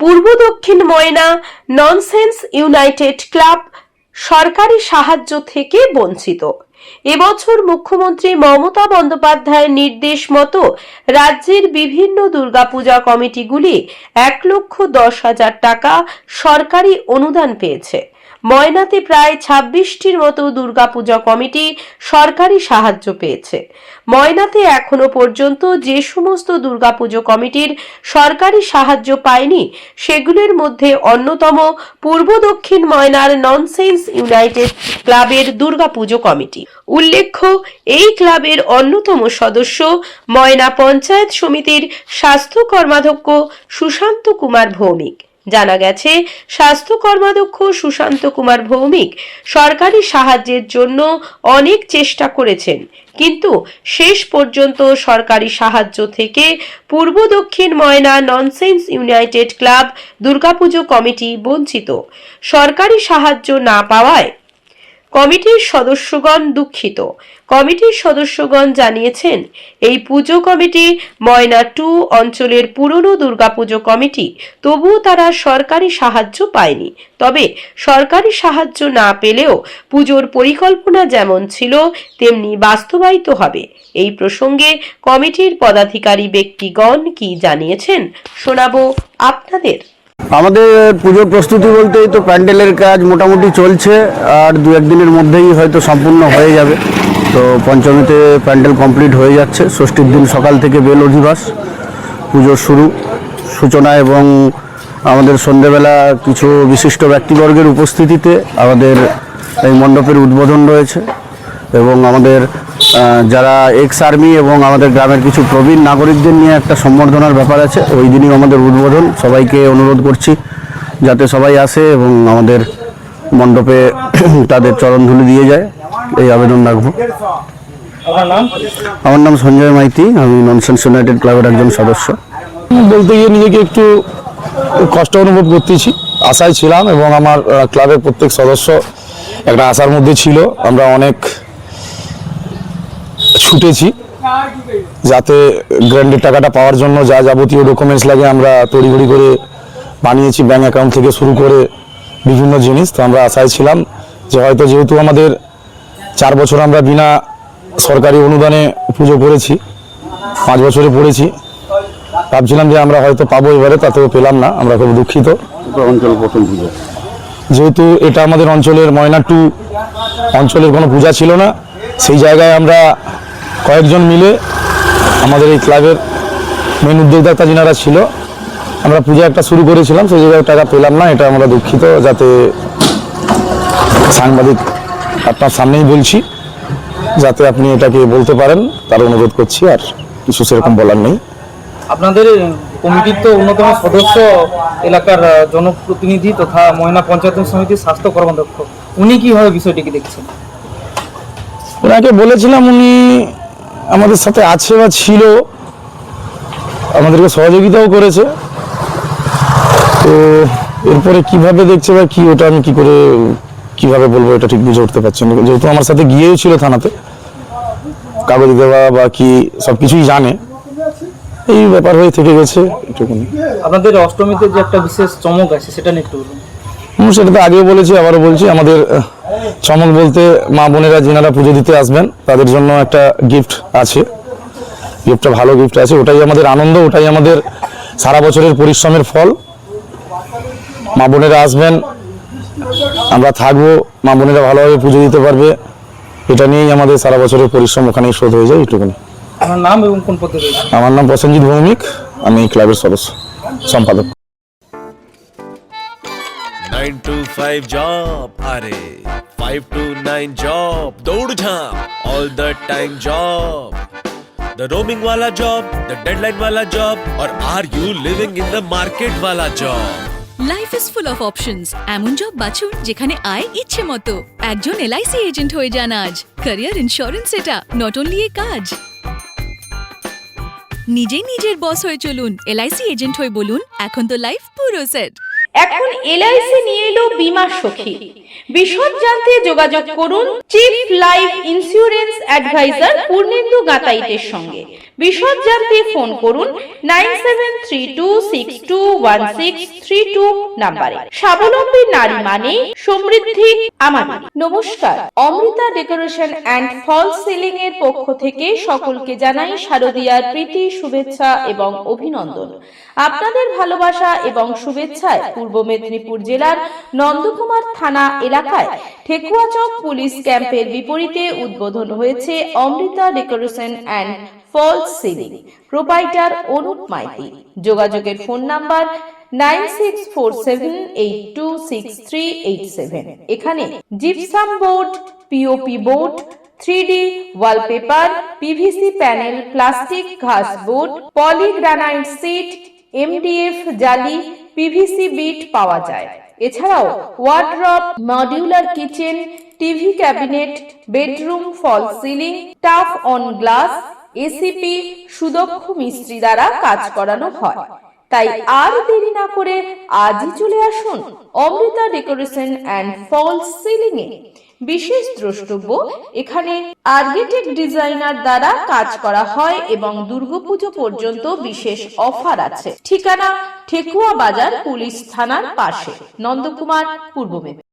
পূর্ব দক্ষিণ Moyna nonsense united club সরকারি সাহায্য থেকে বঞ্চিত। এবছর মুখ্যমন্ত্রী মমতা বন্দ্যোপাধ্যায়ের নির্দেশ মতো রাজ্যের বিভিন্ন দুর্গাপূজা কমিটিগুলি এক লক্ষ দশ হাজার টাকা সরকারি অনুদান পেয়েছে। ময়নাতে প্রায় ছাব্বিশটির মতো দুর্গাপূজা কমিটি সরকারি সাহায্য পেয়েছে। ময়নাতে এখনও পর্যন্ত যে সমস্ত দুর্গাপুজো কমিটির সরকারি সাহায্য পায়নি, সেগুলির মধ্যে অন্যতম পূর্ব দক্ষিণ ময়নার ননসেন্স ইউনাইটেড ক্লাবের দুর্গাপুজো কমিটি। উল্লেখ্য, এই ক্লাবের অন্যতম সদস্য ময়না পঞ্চায়েত সমিতির স্বাস্থ্য কর্মাধ্যক্ষ সুশান্ত কুমার ভৌমিক। জানা গেছে, স্বাস্থ্য কর্মাধ্যক্ষ সুশান্ত কুমার ভৌমিক সরকারি সাহায্যের জন্য অনেক চেষ্টা করেছেন। কিন্তু শেষ পর্যন্ত সরকারি সাহায্য থেকে পূর্ব দক্ষিণ Moyna nonsense united club, Durga Puja committee বঞ্চিত। সরকারি সাহায্য না পাওয়ায় কমিটির সদস্যগণ দুঃখিত। কমিটির সদস্যগণ জানিয়েছেন, এই পুজো কমিটি ময়না টু অঞ্চলের পুরনো দুর্গাপুজো কমিটি, তবুও তারা সরকারি সাহায্য পায়নি। তবে সরকারি সাহায্য না পেলেও পুজোর পরিকল্পনা যেমন ছিল, তেমনি বাস্তবায়িত হবে। এই প্রসঙ্গে কমিটির পদাধিকারী ব্যক্তিগণ কি জানিয়েছেন, শোনাবো আপনাদের। আমাদের পুজোর প্রস্তুতি বলতেই তো প্যান্ডেলের কাজ মোটামুটি চলছে, আর দু একদিনের মধ্যেই হয়তো সম্পূর্ণ হয়ে যাবে। তো পঞ্চমীতে প্যান্ডেল কমপ্লিট হয়ে যাচ্ছে, ষষ্ঠীর দিন সকাল থেকে বেল অধিবাস পুজোর শুরু। সূচনা এবং আমাদের সন্ধেবেলা কিছু বিশিষ্ট ব্যক্তিবর্গের উপস্থিতিতে আমাদের এই মণ্ডপের উদ্বোধন রয়েছে এবং আমাদের যারা এক্স আর্মি এবং আমাদের গ্রামের কিছু প্রবীণ নাগরিকদের নিয়ে একটা সম্বর্ধনার ব্যাপার আছে ওই দিনই আমাদের উদ্বোধন। সবাইকে অনুরোধ করছি যাতে সবাই আসে এবং আমাদের মণ্ডপে তাদের চরণধুলি দিয়ে যায়। এই আবেদন রাখব। আমার নাম সঞ্জয় মাইতি আমি ননসেন্স ইউনাইটেড ক্লাবের একজন সদস্য। বলতে গিয়ে নিজেকে একটু কষ্ট অনুভব করতেছি। আশায় ছিলাম এবং আমার ক্লাবের প্রত্যেক সদস্য একটা আশার মধ্যে ছিল। আমরা অনেক ছুটেছি, যাতে গ্র্যান্ডের টাকাটা পাওয়ার জন্য যা যাবতীয় ডকুমেন্টস লাগে আমরা তড়িঘড়ি করে বানিয়েছি ব্যাঙ্ক অ্যাকাউন্ট থেকে শুরু করে বিভিন্ন জিনিস। তো আমরা আশায় ছিলাম যে হয়তো যেহেতু আমাদের চার বছর আমরা বিনা সরকারি অনুদানে পুজো করেছি, পাঁচ বছরে পড়েছি, ভাবছিলাম যে আমরা হয়তো পাবো এবারে, তাতেও পেলাম না, আমরা খুব দুঃখিত। যেহেতু এটা আমাদের অঞ্চলের ময়না টু অঞ্চলের কোনো পূজা ছিল না, সেই জায়গায় আমরা কয়েকজন মিলে আমাদের এই ক্লাবের মেন উদ্যোক্তা যিনারা ছিল আমরা পূজা একটা শুরু করেছিলাম সেই জায়গায় টাকা পেলাম না এটা আমরা দুঃখিত যাতে সাংবাদিক আপনার সামনেই বলছি যাতে আপনি এটাকে বলতে পারেন তার অনুরোধ করছি আর কিছু সেরকম বলার নেই। আপনাদের কমিটির তো অন্যতম সদস্য এলাকার জনপ্রতিনিধি তথা ময়না পঞ্চায়েত সমিতির স্বাস্থ্য কর্মাধ্যক্ষ উনি কীভাবে বিষয়টিকে দেখছেন? ওনাকে বলেছিলাম উনি আমাদের সাথে আছে বা ছিল আমাদেরকে সহযোগিতাও করেছে। তো এরপরে কীভাবে দেখছে বা কি ওটা আমি কি করে কীভাবে বলব এটা ঠিক বুঝে উঠতে পারছি না। যেহেতু আমার সাথে গিয়েও ছিল থানাতে কাগজ দেওয়া বা কি সব কিছুই জানে। এই ব্যাপার হয়ে থেকে গেছে একটুখানি আপনাদের অষ্টমীতে যে একটা বিশেষ চমক আছে সেটা নিয়ে একটু বলুন। সেটা তো আগেও বলেছি আবারও বলছি আমাদের চমক বলতে মা বোনেরা যিনারা পুজো দিতে আসবেন তাদের জন্য একটা গিফট আছে। গিফটটা ভালো গিফট আছে ওটাই আমাদের আনন্দ ওটাই আমাদের সারা বছরের পরিশ্রমের ফল। মা বোনেরা আসবেন আমরা থাকব মা বোনেরা ভালোভাবে পুজো দিতে পারবে। এটা নিয়েই আমাদের সারা বছরের পরিশ্রম ওখানেই শোধ হয়ে যায় এইটুকুনি। আপনার নাম এবং কোন পদে আমার নাম প্রসেনজিৎ ভৌমিক আমি ক্লাবের সদস্য সম্পাদক। नाइन टू फाइव जॉब अरे फाइव टू नाइन जॉब दौड़ झाम all the time job the roaming वाला जॉब द डेडलाइन वाला जॉब और are you living in the market वाला job life is full of options এমন জব বাছুন যেখানে আয় ইচ্ছে মতো একজন এলআইসি এজেন্ট হয়ে যান আজ ক্যারিয়ার ইন্স্যুরেন্স এটা নট অনলি এ কাজ নিজেই নিজের বস হয়ে চলুন এলআইসি এজেন্ট হয়ে বলুন এখন তো লাইফ পুরো সেট এখন এলআইসি নিয়ে এলো বীমা সখী। বিশদ জানতে যোগাযোগ করুন chief life insurance advisor Purnendu গাতাইতের সঙ্গে। বিশদ জানতে ফোন করুন nine seven three two six two one six three two নাম্বারে। স্বাবলম্বী নারী মানে সমৃদ্ধি আমাদের নমস্কার। Amrita decoration and false ceiling এর পক্ষ থেকে সকলকে জানাই শারদীয়ার প্রীতি, শুভেচ্ছা এবং অভিনন্দন। আপনাদের ভালোবাসা এবং শুভেচ্ছায় পূর্ব মেদিনীপুর জেলার নন্দকুমার থানা এলাকায় ঠেকুয়াচক পুলিশ ক্যাম্পের বিপরীতে উদ্বোধন হয়েছে Amrita decoration and false ceiling. Proprietor Anup Maiti. যোগাযোগের ফোন নাম্বার নাইন এখানে gypsum board POP board three D wallpaper PVC panel, plastic ঘাস board, poly granite sheet MDF জালি পিভিসি বিট পাওয়া যায়। এছাড়াও wardrobe modular kitchen TV cabinet bedroom false ceiling tough on glass ACP সুদক্ষ মিস্ত্রি দ্বারা কাজ করানো হয়। তাই আর দেরি না করে আজই চলে আসুন Amrita decoration and false ceiling এ বিশেষ দ্রষ্টব্য, এখানে আর্কিটেক্ট ডিজাইনার দ্বারা কাজ করা হয় এবং দুর্গাপুজো পর্যন্ত বিশেষ অফার আছে। ঠিকানা ঠেকুয়া বাজার পুলিশ থানার পাশে। নন্দকুমার, পূর্ব